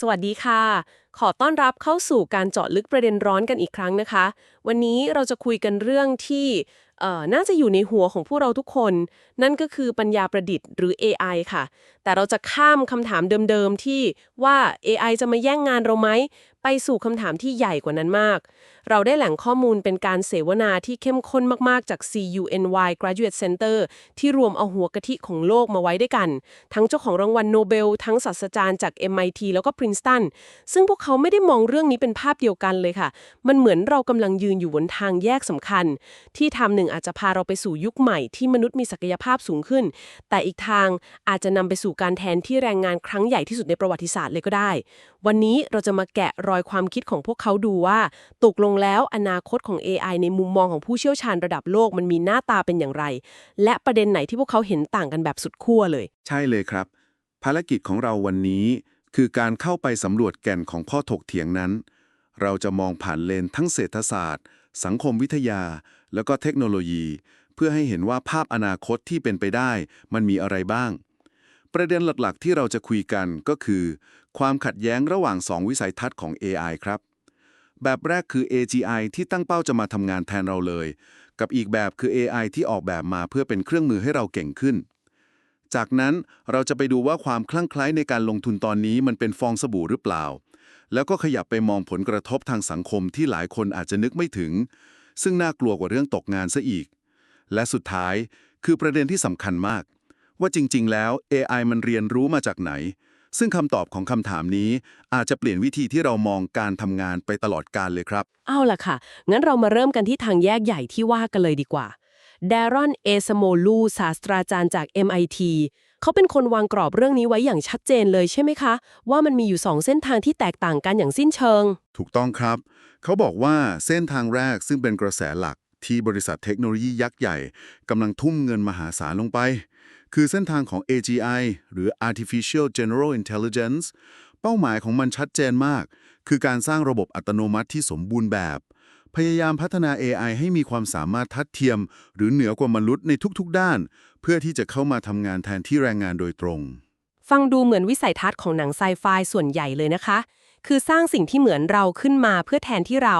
สวัสดีค่ะ ขอต้อนรับเข้าสู่การเจาะลึกประเด็นร้อนกันอีกครั้งนะคะ วันนี้เราจะคุยกันเรื่องที่เอ่อน่าจะอยู่ในหัวของพวกเราทุกคน นั่นก็คือปัญญาประดิษฐ์หรือ AI ค่ะ แต่เราจะข้ามคำถามเดิมๆที่ว่า AI จะมาแย่งงานเราไหม ไปสู่คำถามที่ใหญ่กว่านั้นมากเราได้แหล่งข้อมูลเป็นการเสวนาที่เข้มข้นมากๆ จาก CUNY Graduate Center ที่รวมเอาหัวกะทิของโลกมาไว้ด้วยกัน ทั้งเจ้าของรางวัลโนเบล ทั้งศาสตราจารย์จาก MIT แล้วก็ Princeton ซึ่งพวกเขาไม่ได้มองเรื่องนี้เป็นภาพเดียวกันเลยค่ะ มันเหมือนเรากำลังยืนอยู่บนทางแยกสำคัญ ที่ทางหนึ่งอาจจะพาเราไปสู่ยุคใหม่ที่มนุษย์มีศักยภาพสูงขึ้น แต่อีกทางอาจจะนำไปสู่การแทนที่แรงงานครั้งใหญ่ที่สุดในประวัติศาสตร์เลยก็ได้ วันนี้เราจะมาแกะรอยความคิดของพวกเขาดูว่าตกลงแล้วอนาคตของ AI ในมุมมองของผู้เชี่ยวชาญระดับโลกมันมีหน้าตาเป็นอย่างไร และประเด็นไหนที่พวกเขาเห็นต่างกันแบบสุดขั้วเลย ใช่เลยครับ ภารกิจของเราวันนี้ คือการเข้าไปสำรวจแก่นของข้อถกเถียงนั้น เราจะมองผ่านเลนทั้งเศรษฐศาสตร์ สังคมวิทยา แล้วก็เทคโนโลยี เพื่อให้เห็นว่าภาพอนาคตที่เป็นไปได้ มันมีอะไรบ้าง ประเด็นหลักๆ ที่เราจะคุยกันก็คือ ความขัดแย้งระหว่างสองวิสัยทัศน์ของ AI ครับ แบบแรกคือ AGI ที่ตั้งเป้าจะมาทำงานแทนเราเลย กับอีกแบบคือ AI ที่ออกแบบมาเพื่อเป็นเครื่องมือให้เราเก่งขึ้น จากนั้นเราจะไปดูว่าความคลั่งไคล้ในการลงทุนตอนนี้มันเป็นฟองสบู่หรือเปล่า แล้วก็ขยับไปมองผลกระทบทางสังคมที่หลายคนอาจจะนึกไม่ถึง ซึ่งน่ากลัวกว่าเรื่องตกงานซะอีก และสุดท้ายคือประเด็นที่สำคัญมาก ว่าจริง ๆ แล้ว AI มันเรียนรู้มาจากไหน ซึ่งคำตอบของคำถามนี้อาจจะเปลี่ยนวิธีที่เรามองการทำงานไปตลอดกาลเลยครับ เอาล่ะค่ะ งั้นเรามาเริ่มกันที่ทางแยกใหญ่ที่ว่ากันเลยดีกว่าดารอนเอสโมลูศาสตราจารย์จาก MIT เขาเป็นคนวางกรอบเรื่องนี้ไว้อย่างชัดเจนเลยใช่ไหมคะ ว่ามันมีอยู่ 2 เส้นทางที่แตกต่างกันอย่างสิ้นเชิง ถูกต้องครับ เขาบอกว่าเส้นทางแรกซึ่งเป็นกระแสหลักที่บริษัทเทคโนโลยียักษ์ใหญ่กำลังทุ่มเงินมหาศาลลงไป คือเส้นทางของ AGI หรือ Artificial General Intelligence เป้าหมายของมันชัดเจนมาก คือการสร้างระบบอัตโนมัติที่สมบูรณ์แบบ พยายามพัฒนา AI ให้มีความสามารถทัดเทียม หรือเหนือกว่ามนุษย์ในทุกๆ ด้าน เพื่อที่จะเข้ามาทำงานแทนที่แรงงานโดยตรง ฟังดูเหมือนวิสัยทัศน์ของหนังไซไฟส่วนใหญ่เลยนะคะ คือสร้างสิ่งที่เหมือนเราขึ้นมาเพื่อแทนที่เรา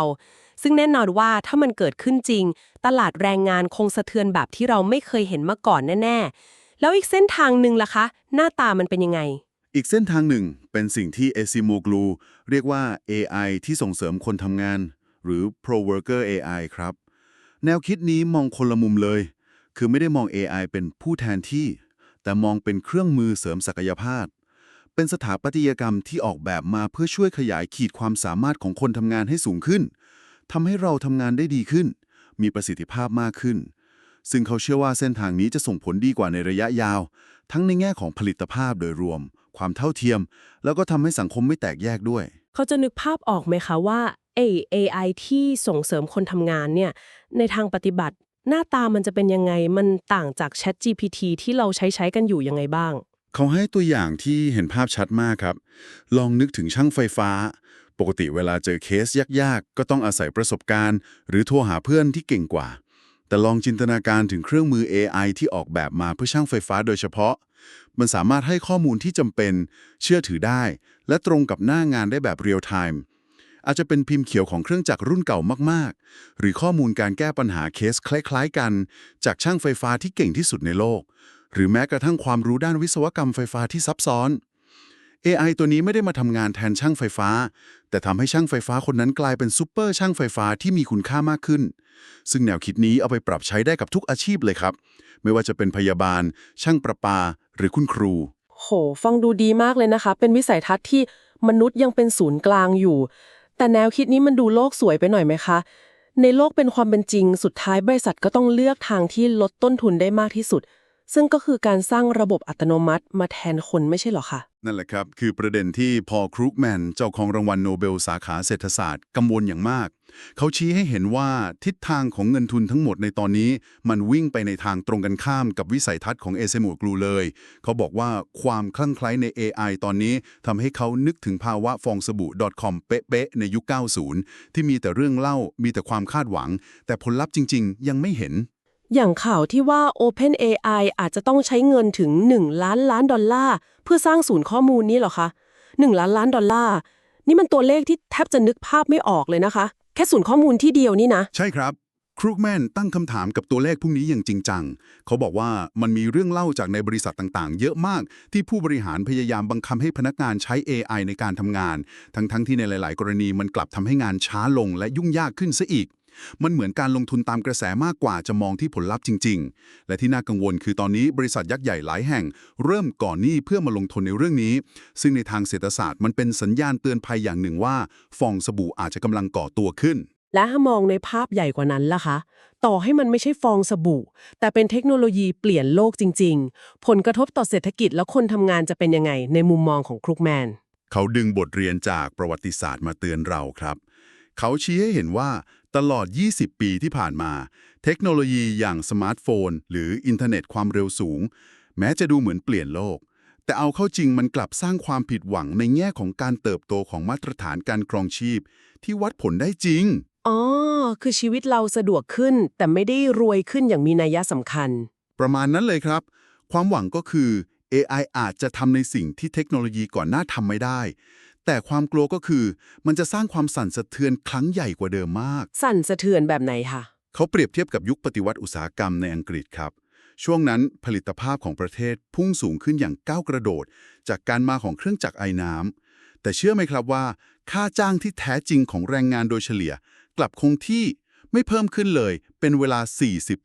ซึ่งแน่นอนว่าถ้ามันเกิดขึ้นจริง ตลาดแรงงานคงสะเทือนแบบที่เราไม่เคยเห็นมาก่อนแน่ๆ แล้วอีกเส้นทางหนึ่งล่ะคะ หน้าตามันเป็นยังไง อีกเส้นทางหนึ่งเป็นสิ่งที่เอซิโมกลูเรียกว่า AI ที่ส่งเสริมคนทำงาน หรือ Pro Worker AI ครับ แนวคิดนี้มองคนละมุมเลย คือไม่ได้มอง AI เป็นผู้แทนที่ แต่มองเป็นเครื่องมือเสริมศักยภาพ เป็นสถาปัตยกรรมที่ออกแบบมาเพื่อช่วยขยายขีดความสามารถของคนทำงานให้สูงขึ้นทำให้เราทำงานได้ดีขึ้น มีประสิทธิภาพมากขึ้น ซึ่งเขาเชื่อว่าเส้นทางนี้จะส่งผลดีกว่าในระยะยาว ทั้งในแง่ของผลิตภาพโดยรวม ความเท่าเทียม แล้วก็ทำให้สังคมไม่แตกแยกด้วย เขาจะนึกภาพออกไหมคะว่าไอ้ AI ที่ส่งเสริมคนทำงานเนี่ยในทางปฏิบัติ หน้าตามันจะเป็นยังไงมันต่างจาก Chat GPT ที่เราใช้ใช้กันอยู่ยังไงบ้าง เขาให้ตัวอย่างที่เห็นภาพชัดมากครับ ลองนึกถึงช่างไฟฟ้า ปกติเวลาเจอเคสยากๆ ก็ต้องอาศัยประสบการณ์ หรือโทรหาเพื่อนที่เก่งกว่า แต่ลองจินตนาการถึงเครื่องมือ AI ที่ออกแบบมาเพื่อช่างไฟฟ้าโดยเฉพาะ มันสามารถให้ข้อมูลที่จำเป็น เชื่อถือได้ และตรงกับหน้างานได้แบบเรียลไทม์อาจจะเป็นพิมพ์เขียวของเครื่องจักรรุ่นเก่ามาก ๆ หรือข้อมูลการแก้ปัญหาเคสคล้าย ๆ กัน จากช่างไฟฟ้าที่เก่งที่สุดในโลก หรือแม้กระทั่งความรู้ด้านวิศวกรรมไฟฟ้าที่ซับซ้อน AI ตัวนี้ไม่ได้มาทำงานแทนช่างไฟฟ้า แต่ทำให้ช่างไฟฟ้าคนนั้นกลายเป็นซูเปอร์ช่างไฟฟ้าที่มีคุณค่ามากขึ้น ซึ่งแนวคิดนี้เอาไปปรับใช้ได้กับทุกอาชีพเลยครับ ไม่ว่าจะเป็นพยาบาล ช่างประปา หรือคุณครู โห ฟังดูดีมากเลยนะคะ เป็นวิสัยทัศน์ที่มนุษย์ยังเป็นศูนย์กลางอยู่ แต่แนวคิดนี้มันดูโลกสวยไปหน่อยไหมคะ ในโลกเป็นความเป็นจริง สุดท้ายบริษัทก็ต้องเลือกทางที่ลดต้นทุนได้มากที่สุด ซึ่งก็คือการสร้างระบบอัตโนมัติมาแทนคนไม่ใช่หรอคะ นั่นแหละครับ คือประเด็นที่พอครูกแมนเจ้าของรางวัลโนเบลสาขาเศรษฐศาสตร์กังวลอย่างมาก เขาชี้ให้เห็นว่าทิศทางของเงินทุนทั้งหมดในตอนนี้ มันวิ่งไปในทางตรงกันข้ามกับวิสัยทัศน์ของเอเซมูกลูเลย เขาบอกว่าความคลั่งไคล้ใน AI ตอนนี้ทำให้เขานึกถึงภาวะฟองสบู่ .com เป๊ะๆในยุค 90 ที่มีแต่เรื่องเล่ามีแต่ความคาดหวัง แต่ผลลัพธ์จริง ๆ ยังไม่เห็น อย่างข่าวที่ว่า OpenAI อาจจะต้องใช้เงินถึง 1 ล้านล้านดอลลาร์ เพื่อสร้างศูนย์ข้อมูลนี้หรอคะ 1 ล้านล้านดอลลาร์ นี่มันตัวเลขที่แทบจะนึกภาพไม่ออกเลยนะคะ แค่ศูนย์ข้อมูลที่เดียวนี่นะ ใช่ครับครูกแมนตั้งคำถามกับตัวเลขพวกนี้อย่างจริงจัง เขาบอกว่ามันมีเรื่องเล่าจากในบริษัทต่างๆ เยอะมาก ที่ผู้บริหารพยายามบังคับให้พนักงานใช้ AI ในการทำงาน ทั้งๆที่ในหลาย ๆ กรณีมันกลับทำให้งานช้าลงและยุ่งยากขึ้นซะอีก มันเหมือนการลงทุนตามกระแสมากกว่าจะมองที่ผลลัพธ์จริง ๆ และที่น่ากังวลคือตอนนี้บริษัทยักษ์ใหญ่หลายแห่ง เริ่มก่อนหนี้เพื่อมาลงทุนในเรื่องนี้ ซึ่งในทางเศรษฐศาสตร์มันเป็นสัญญาณเตือนภัยอย่างหนึ่งว่า ฟองสบู่อาจจะกำลังก่อตัวขึ้น และถ้ามองในภาพใหญ่กว่านั้นล่ะคะต่อให้มันไม่ใช่ฟองสบู่ แต่เป็นเทคโนโลยีเปลี่ยนโลกจริง ๆ ผลกระทบต่อเศรษฐกิจและคนทำงานจะเป็นยังไงในมุมมองของครุกแมน เขาดึงบทเรียนจากประวัติศาสตร์มาเตือนเราครับ เขาชี้ให้เห็นว่า ตลอด 20 ปีที่ผ่านมา เทคโนโลยีอย่างสมาร์ทโฟน หรืออินเทอร์เน็ตความเร็วสูง แม้จะดูเหมือนเปลี่ยนโลก แต่เอาเข้าจริงมันกลับสร้างความผิดหวังในแง่ของการเติบโตของมาตรฐานการครองชีพ ที่วัดผลได้จริง อ๋อ คือชีวิตเราสะดวกขึ้น แต่ไม่ได้รวยขึ้นอย่างมีนัยสำคัญ ประมาณนั้นเลยครับ ความหวังก็คือ AI อาจจะทำในสิ่งที่เทคโนโลยีก่อนหน้าทำไม่ได้ แต่ความกลัวก็คือ มันจะสร้างความสั่นสะเทือนครั้งใหญ่กว่าเดิมมาก สั่นสะเทือนแบบไหนคะเขาเปรียบเทียบกับยุคปฏิวัติอุตสาหกรรมในอังกฤษครับ ช่วงนั้นผลิตภาพของประเทศพุ่งสูงขึ้นอย่างก้าวกระโดด จากการมาของเครื่องจักรไอน้ำแต่เชื่อไหมครับว่า ค่าจ้างที่แท้จริงของแรงงานโดยเฉลี่ย กลับคงที่ไม่เพิ่มขึ้นเลย เป็นเวลา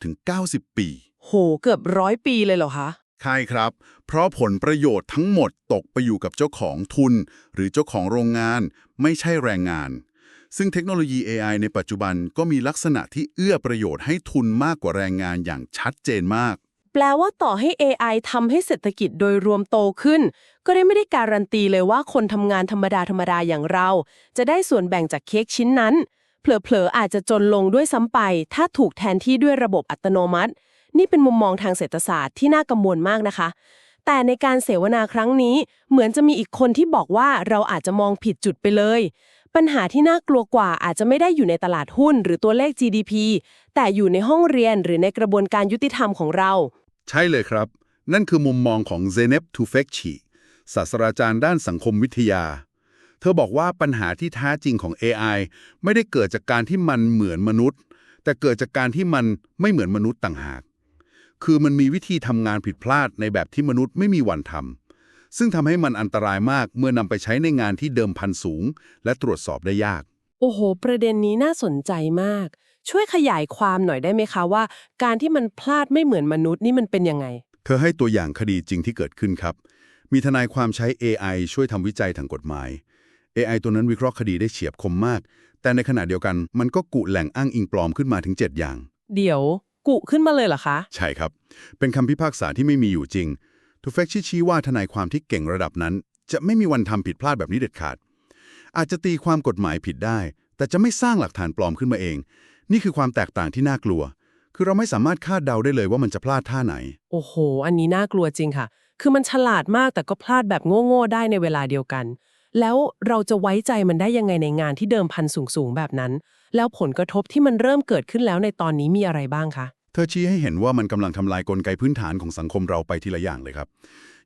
40-90 ปี โห เกือบร้อยปีเลยเหรอคะ ใช่ครับ เพราะผลประโยชน์ทั้งหมดตกไปอยู่กับเจ้าของทุน หรือเจ้าของโรงงาน ไม่ใช่แรงงาน ซึ่งเทคโนโลยี AI ในปัจจุบันก็มีลักษณะที่เอื้อประโยชน์ให้ทุนมากกว่าแรงงานอย่างชัดเจนมาก แปลว่าต่อให้ AI ทำให้เศรษฐกิจโดยรวมโตขึ้น ก็ได้ไม่ได้การันตีเลยว่าคนทำงานธรรมดาธรรมดาอย่างเรา จะได้ส่วนแบ่งจากเค้กชิ้นนั้น เผลอๆอาจจะจนลงด้วยซ้ำไป ถ้าถูกแทนที่ด้วยระบบอัตโนมัติ นี่เป็นมุมมองทางเศรษฐศาสตร์ที่น่ากังวลมากนะคะ แต่ในการเสวนาครั้งนี้เหมือนจะมีอีกคนที่บอกว่าเราอาจจะมองผิดจุดไปเลย ปัญหาที่น่ากลัวกว่าอาจจะไม่ได้อยู่ในตลาดหุ้น หรือตัวเลข GDP แต่อยู่ในห้องเรียนหรือในกระบวนการยุติธรรมของเรา ใช่เลยครับ นั่นคือมุมมองของเซเนปทูเฟกชีศาสตราจารย์ด้านสังคมวิทยา เธอบอกว่าปัญหาที่แท้จริงของ AI ไม่ได้เกิดจากการที่มันเหมือนมนุษย์ แต่เกิดจากการที่มันไม่เหมือนมนุษย์ต่างหาก คือมันมีวิธีทำงานผิดพลาดในแบบที่มนุษย์ไม่มีวันทำซึ่งทำให้มันอันตรายมากเมื่อนำไปใช้ในงานที่เดิมพันสูง และตรวจสอบได้ยาก โอ้โห ประเด็นนี้น่าสนใจมาก ช่วยขยายความหน่อยได้ไหมคะว่า การที่มันพลาดไม่เหมือนมนุษย์นี่มันเป็นยังไง เธอให้ตัวอย่างคดีจริงที่เกิดขึ้นครับ มีทนายความใช้ AI ช่วยทำวิจัยทางกฎหมาย AI ตัวนั้นวิเคราะห์คดีได้เฉียบคมมาก แต่ในขณะเดียวกันมันก็กุแหล่งอ้างอิงปลอมขึ้นมาถึง 7 อย่าง เดี๋ยว กุขึ้นมาเลยเหรอคะ ใช่ครับ เป็นคำพิพากษาที่ไม่มีอยู่จริง ทูเฟกชี้ว่าทนายความที่เก่งระดับนั้น จะไม่มีวันทำผิดพลาดแบบนี้เด็ดขาด อาจจะตีความกฎหมายผิดได้ แต่จะไม่สร้างหลักฐานปลอมขึ้นมาเอง นี่คือความแตกต่างที่น่ากลัว คือเราไม่สามารถคาดเดาได้เลยว่ามันจะพลาดท่าไหน โอ้โห อันนี้น่ากลัวจริงค่ะ คือมันฉลาดมากแต่ก็พลาดแบบโง่ๆได้ในเวลาเดียวกัน แล้วเราจะไว้ใจมันได้ยังไงในงานที่เดิมพันสูงๆแบบนั้น แล้วผลกระทบที่มันเริ่มเกิดขึ้นแล้วในตอนนี้มีอะไรบ้างคะ เธอชี้ให้เห็นว่ามันกำลังทำลายกลไกพื้นฐานของสังคมเราไปทีละอย่างเลยครับ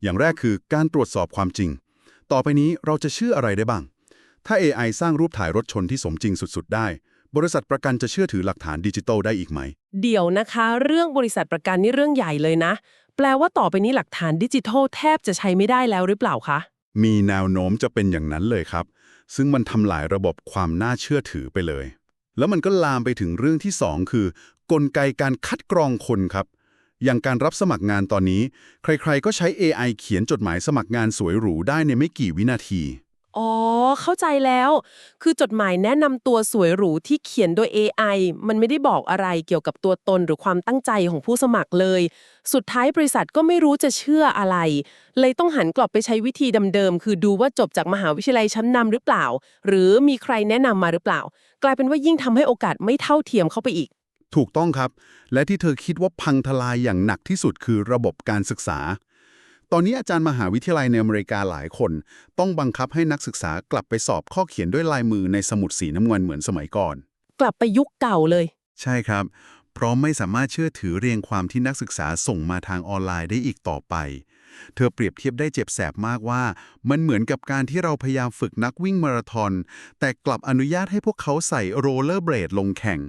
อย่างแรกคือการตรวจสอบความจริง ต่อไปนี้เราจะเชื่ออะไรได้บ้าง ถ้า AI สร้างรูปถ่ายรถชนที่สมจริงสุด ๆ ได้ บริษัทประกันจะเชื่อถือหลักฐานดิจิทัลได้อีกไหม เดี๋ยวนะคะ เรื่องบริษัทประกันนี่เรื่องใหญ่เลยนะ แปลว่าต่อไปนี้หลักฐานดิจิทัลแทบจะใช้ไม่ได้แล้วหรือเปล่าคะ มีแนวโน้มจะเป็นอย่างนั้นเลยครับ ซึ่งมันทำลายระบบความน่าเชื่อถือไปเลย แล้วมันก็ลามไปถึงเรื่องที่ 2 คือ กลไกการคัดกรองคนครับ อย่างการรับสมัครงานตอนนี้ ใครๆก็ใช้ AI เขียนจดหมายสมัครงานสวยหรูได้ในไม่กี่วินาที อ๋อ เข้าใจแล้ว คือจดหมายแนะนำตัวสวยหรูที่เขียนโดย AI มันไม่ได้บอกอะไรเกี่ยวกับตัวตนหรือความตั้งใจของผู้สมัครเลย สุดท้ายบริษัทก็ไม่รู้จะเชื่ออะไร เลยต้องหันกลับไปใช้วิธีเดิมๆ คือดูว่าจบจากมหาวิทยาลัยชั้นนำหรือเปล่า หรือมีใครแนะนำมาหรือเปล่า กลายเป็นว่ายิ่งทำให้โอกาสไม่เท่าเทียมเข้าไปอีก ถูกต้องครับ และที่เธอคิดว่าพังทลายอย่างหนักที่สุดคือระบบการศึกษา ตอนนี้อาจารย์มหาวิทยาลัยในอเมริกาหลายคน ต้องบังคับให้นักศึกษากลับไปสอบข้อเขียนด้วยลายมือในสมุดสีน้ำเงินเหมือนสมัยก่อน กลับไปยุคเก่าเลย ใช่ครับ เพราะไม่สามารถเชื่อถือเรียงความที่นักศึกษาส่งมาทางออนไลน์ได้อีกต่อไป เธอเปรียบเทียบได้เจ็บแสบมากว่า มันเหมือนกับการที่เราพยายามฝึกนักวิ่งมาราธอน แต่กลับอนุญาตให้พวกเขาใส่โรลเลอร์เบลดลงแข่ง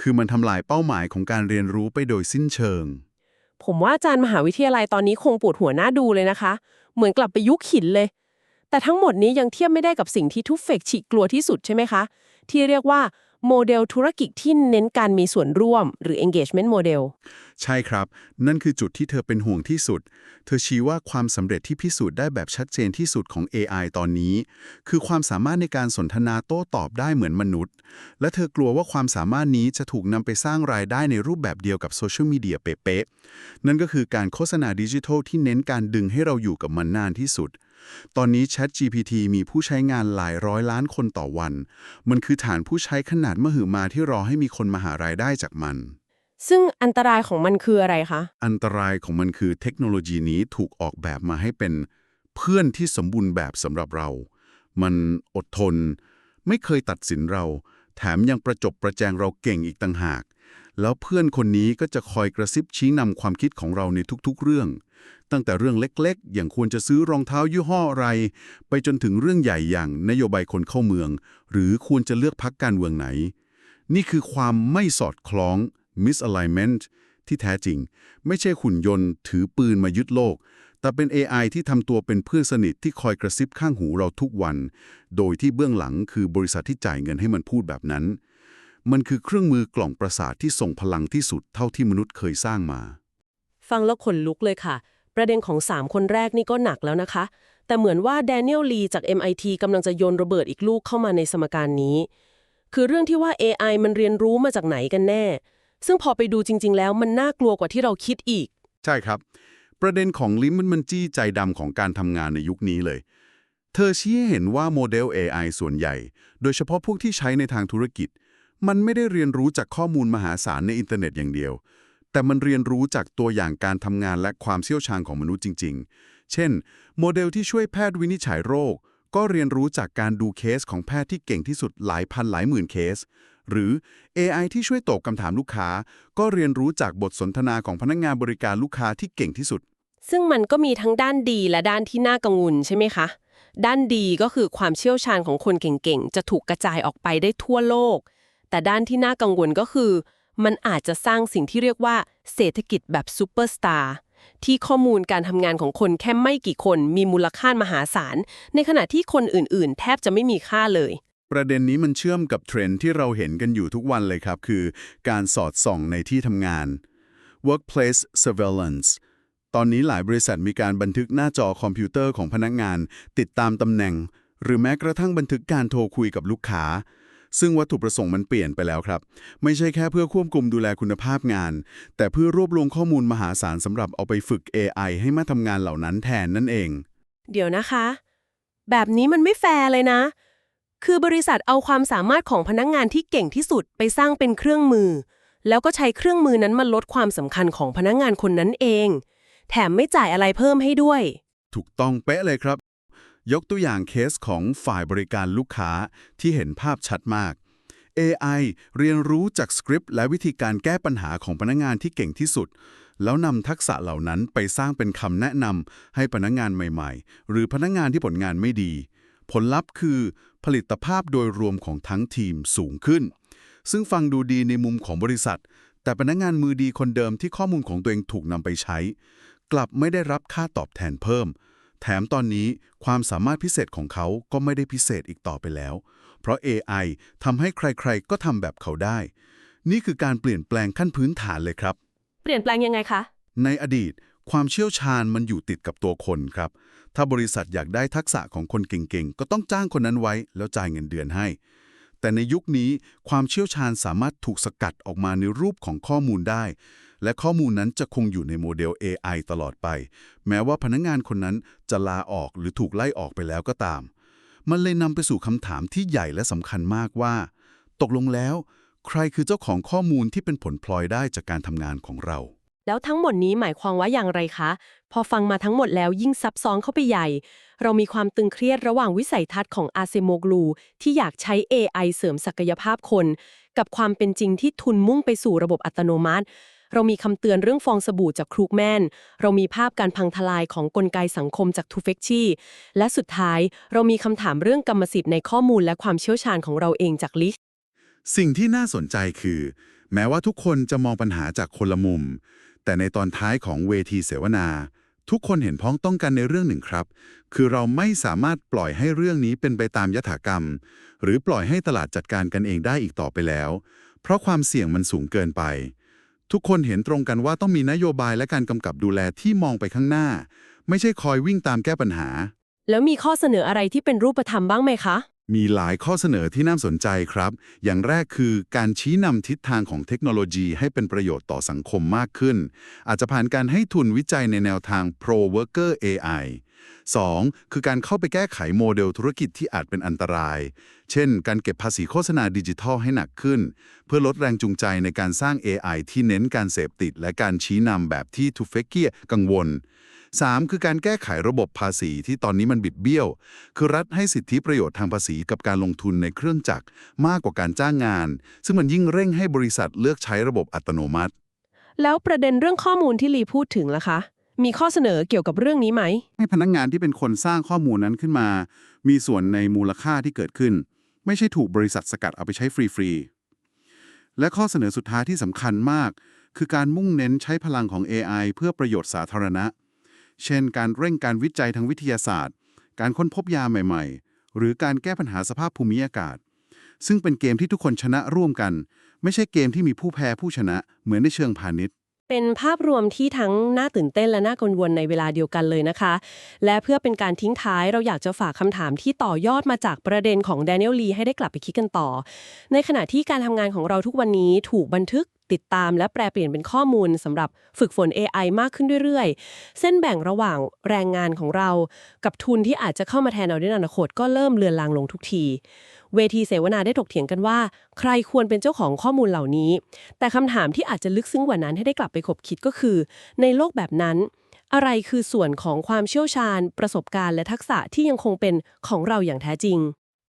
คือมันทำลายเป้าหมายของการเรียนรู้ไปโดยสิ้นเชิง ผมว่าอาจารย์มหาวิทยาลัยตอนนี้คงปวดหัวหน้าดูเลยนะคะ เหมือนกลับไปยุคหินเลย แต่ทั้งหมดนี้ยังเทียบไม่ได้กับสิ่งที่ทุกเฟกฉีกกลัวที่สุดใช่ไหมคะ ที่เรียกว่า โมเดลธุรกิจที่เน้นการมีส่วนร่วมหรือ engagement model ใช่ครับ นั่นคือจุดที่เธอเป็นห่วงที่สุด เธอชี้ว่าความสำเร็จที่พิสูจน์ได้แบบชัดเจนที่สุดของ AI ตอนนี้ คือความสามารถในการสนทนาโต้ตอบได้เหมือนมนุษย์ และเธอกลัวว่าความสามารถนี้จะถูกนำไปสร้างรายได้ในรูปแบบเดียวกับโซเชียลมีเดียเป๊ะๆนั่นก็คือการโฆษณาดิจิทัลที่เน้นการดึงให้เราอยู่กับมันนานที่สุด ตอนนี้ Chat GPT มีผู้ใช้งานหลายร้อยล้านคนต่อวัน มันคือฐานผู้ใช้ขนาดมหึมาที่รอให้มีคนมาหารายได้จากมัน ซึ่งอันตรายของมันคืออะไรคะ อันตรายของมันคือเทคโนโลยีนี้ถูกออกแบบมาให้เป็นเพื่อนที่สมบูรณ์แบบสำหรับเรา มันอดทน ไม่เคยตัดสินเรา แถมยังประจบประแจงเราเก่งอีกต่างหาก แล้วเพื่อนคนนี้ก็จะคอยกระซิบชี้นำความคิดของเราในทุกๆ เรื่อง ตั้งแต่เรื่องเล็กๆ อย่างควรจะซื้อรองเท้ายี่ห้ออะไร ไปจนถึงเรื่องใหญ่อย่างนโยบายคนเข้าเมือง หรือควรจะเลือกพักการเมืองไหน นี่คือความไม่สอดคล้อง misalignment ที่แท้จริง ไม่ใช่หุ่นยนต์ ถือปืนมายึดโลก แต่เป็น AI ที่ทำตัวเป็นเพื่อนสนิทที่คอยกระซิบข้างหูเราทุกวัน โดยที่เบื้องหลังคือบริษัทที่จ่ายเงินให้มันพูดแบบนั้น มันคือเครื่องมือกล่องประสาทที่ส่งพลังที่สุดเท่าที่มนุษย์เคยสร้างมา ฟังแล้วขนลุกเลยค่ะ ประเด็นของ 3 คนแรกนี่ก็หนักแล้วนะคะ แต่เหมือนว่าแดเนียลลีจาก MIT กำลังจะโยนระเบิดอีกลูกเข้ามาในสมการนี้ คือเรื่องที่ว่า AI มันเรียนรู้มาจากไหนกันแน่ ซึ่งพอไปดูจริง ๆ แล้วมันน่ากลัวกว่าที่เราคิดอีก ใช่ครับ ประเด็นของลิมมันมันจี้ใจดำของการทำงานในยุคนี้เลย เธอชี้ให้เห็นว่าโมเดล AI ส่วนใหญ่ โดยเฉพาะพวกที่ใช้ในทางธุรกิจ มันไม่ได้เรียนรู้จากข้อมูลมหาศาลในอินเทอร์เน็ตอย่างเดียว แต่มันเรียนรู้จากตัวอย่างการทำงานและความเชี่ยวชาญของมนุษย์จริง ๆ เช่น โมเดลที่ช่วยแพทย์วินิจฉัยโรค ก็เรียนรู้จากการดูเคสของแพทย์ที่เก่งที่สุดหลายพันหลายหมื่นเคส หรือ AI ที่ช่วยตอบคำถามลูกค้า ก็เรียนรู้จากบทสนทนาของพนักงานบริการลูกค้าที่เก่งที่สุด ซึ่งมันก็มีทั้งด้านดีและด้านที่น่ากังวลใช่ไหมคะ ด้านดีก็คือความเชี่ยวชาญของคนเก่งๆ จะถูกกระจายออกไปได้ทั่วโลก แต่ด้านที่น่ากังวลก็คือ มันอาจจะสร้างสิ่งที่เรียกว่าเศรษฐกิจแบบซูเปอร์สตาร์ที่ข้อมูลการทำงานของคนแค่ไม่กี่คนมีมูลค่ามหาศาล ในขณะที่คนอื่นๆ แทบจะไม่มีค่าเลย ประเด็นนี้มันเชื่อมกับเทรนด์ที่เราเห็นกันอยู่ทุกวันเลยครับ คือการสอดส่องในที่ทำงาน workplace surveillance ตอนนี้หลายบริษัทมีการบันทึกหน้าจอคอมพิวเตอร์ของพนักงาน ติดตามตำแหน่ง หรือแม้กระทั่งบันทึกการโทรคุยกับลูกค้า ซึ่งวัตถุประสงค์มันเปลี่ยนไปแล้วครับ ไม่ใช่แค่เพื่อควบคุมดูแลคุณภาพงาน แต่เพื่อรวบรวมข้อมูลมหาศาลสำหรับเอาไปฝึก AI ให้มาทำงานเหล่านั้นแทนนั่นเอง เดี๋ยวนะคะ แบบนี้มันไม่แฟร์เลยนะ คือบริษัทเอาความสามารถของพนักงงานที่เก่งที่สุดไปสร้างเป็นเครื่องมือ แล้วก็ใช้เครื่องมือนั้นมาลดความสำคัญของพนักงงานคนนั้นเอง แถมไม่จ่ายอะไรเพิ่มให้ด้วย ถูกต้องเป๊ะเลยครับ ยกตัวอย่างเคสของฝ่ายบริการลูกค้าที่เห็นภาพชัดมาก AI เรียนรู้จากสคริปต์และวิธีการแก้ปัญหาของพนักงานที่เก่งที่สุด แล้วนำทักษะเหล่านั้นไปสร้างเป็นคำแนะนำให้พนักงานใหม่ๆ หรือพนักงานที่ผลงานไม่ดี ผลลัพธ์คือผลิตภาพโดยรวมของทั้งทีมสูงขึ้น ซึ่งฟังดูดีในมุมของบริษัท แต่พนักงานมือดีคนเดิมที่ข้อมูลของตัวเองถูกนำไปใช้ กลับไม่ได้รับค่าตอบแทนเพิ่ม แถมตอนนี้ความสามารถพิเศษของเขาก็ไม่ได้พิเศษอีกต่อไปแล้ว เพราะ AI ทำให้ใครๆ ก็ทำแบบเขาได้ นี่คือการเปลี่ยนแปลงขั้นพื้นฐานเลยครับ เปลี่ยนแปลงยังไงคะ ในอดีต ความเชี่ยวชาญมันอยู่ติดกับตัวคนครับ ถ้าบริษัทอยากได้ทักษะของคนเก่งๆ ก็ต้องจ้างคนนั้นไว้ แล้วจ่ายเงินเดือนให้ แต่ในยุคนี้ความเชี่ยวชาญสามารถถูกสกัดออกมาในรูปของข้อมูลได้ และข้อมูลนั้นจะคงอยู่ในโมเดล AI ตลอดไป แม้ว่าพนักงานคนนั้นจะลาออกหรือถูกไล่ออกไปแล้วก็ตาม มันเลยนำไปสู่คำถามที่ใหญ่และสำคัญมากว่า ตกลงแล้ว ใครคือเจ้าของข้อมูลที่เป็นผลพลอยได้จากการทำงานของเรา แล้วทั้งหมดนี้หมายความว่าอย่างไรคะ พอฟังมาทั้งหมดแล้วยิ่งซับซ้อนเข้าไปใหญ่ เรามีความตึงเครียดระหว่างวิสัยทัศน์ของอาเซโมกลูที่อยากใช้ AI เสริมศักยภาพคน กับความเป็นจริงที่ทุนมุ่งไปสู่ระบบอัตโนมัติ เรามีคำเตือนเรื่องฟองสบู่จากครูกแมน เรามีภาพการพังทลายของกลไกสังคมจากทูเฟกชีและสุดท้ายเรามีคำถามเรื่องกรรมสิทธิ์ในข้อมูลและความเชี่ยวชาญของเราเองจากลิชสิ่งที่น่าสนใจคือ แม้ว่าทุกคนจะมองปัญหาจากคนละมุม แต่ในตอนท้ายของเวทีเสวนา ทุกคนเห็นพ้องต้องกันในเรื่องหนึ่งครับ คือเราไม่สามารถปล่อยให้เรื่องนี้เป็นไปตามยถากรรม หรือปล่อยให้ตลาดจัดการกันเองได้อีกต่อไปแล้ว เพราะความเสี่ยงมันสูงเกินไป ทุกคนเห็นตรงกันว่าต้องมีนโยบายและการกำกับดูแลที่มองไปข้างหน้า ไม่ใช่คอยวิ่งตามแก้ปัญหา แล้วมีข้อเสนออะไรที่เป็นรูปธรรมบ้างไหมคะ มีหลายข้อเสนอที่น่าสนใจครับ อย่างแรกคือการชี้นำทิศทางของเทคโนโลยีให้เป็นประโยชน์ต่อสังคมมากขึ้น อาจจะผ่านการให้ทุนวิจัยในแนวทาง pro worker AI 2. คือการเข้าไปแก้ไขโมเดลธุรกิจที่อาจเป็นอันตราย เช่น การเก็บภาษีโฆษณาดิจิทัลให้หนักขึ้น เพื่อลดแรงจูงใจในการสร้าง AI ที่เน้นการเสพติด และการชี้นำแบบที่ทูเฟกเกียกังวล 3. คือการแก้ไขระบบภาษีที่ตอนนี้มันบิดเบี้ยว คือรัฐให้สิทธิประโยชน์ทางภาษีกับการลงทุนในเครื่องจักรมากกว่าการจ้างงาน ซึ่งมันยิ่งเร่งให้บริษัทเลือกใช้ระบบอัตโนมัติ แล้วประเด็นเรื่องข้อมูลที่ลีพูดถึงล่ะคะ มีข้อเสนอเกี่ยวกับเรื่องนี้ไหม ให้พนักงานที่เป็นคนสร้างข้อมูลนั้นขึ้นมา มีส่วนในมูลค่าที่เกิดขึ้น ไม่ใช่ถูกบริษัทสกัดเอาไปใช้ฟรีๆ และข้อเสนอสุดท้ายที่สำคัญมาก คือการมุ่งเน้นใช้พลังของ AI เพื่อประโยชน์สาธารณะ เช่น การเร่งการวิจัยทางวิทยาศาสตร์ การค้นพบยาใหม่ ๆ หรือการแก้ปัญหาสภาพภูมิอากาศ ซึ่งเป็นเกมที่ทุกคนชนะร่วมกัน ไม่ใช่เกมที่มีผู้แพ้ผู้ชนะเหมือนในเชิงพาณิชย์ เป็นภาพรวมที่ทั้งน่าตื่นเต้นและน่ากังวลในเวลาเดียวกันเลยนะคะ และเพื่อเป็นการทิ้งท้ายเราอยากจะฝากคำถามที่ต่อยอดมาจากประเด็นของแดเนียลลีให้ได้กลับไปคิดกันต่อ ในขณะที่การทำงานของเราทุกวันนี้ถูกบันทึกติดตามและแปลเปลี่ยนเป็นข้อมูลสำหรับฝึกฝน AI มากขึ้นเรื่อยๆ เส้นแบ่งระหว่างแรงงานของเรา กับทุนที่อาจจะเข้ามาแทนเราในอนาคตก็เริ่มเลือนลางลงทุกที เวทีเสวนาได้ถกเถียงกันว่า ใครควรเป็นเจ้าของข้อมูลเหล่านี้ แต่คำถามที่อาจจะลึกซึ้งกว่านั้นให้ได้กลับไปคบคิดก็คือ ในโลกแบบนั้น อะไรคือส่วนของความเชี่ยวชาญ ประสบการณ์และทักษะที่ยังคงเป็นของเราอย่างแท้จริง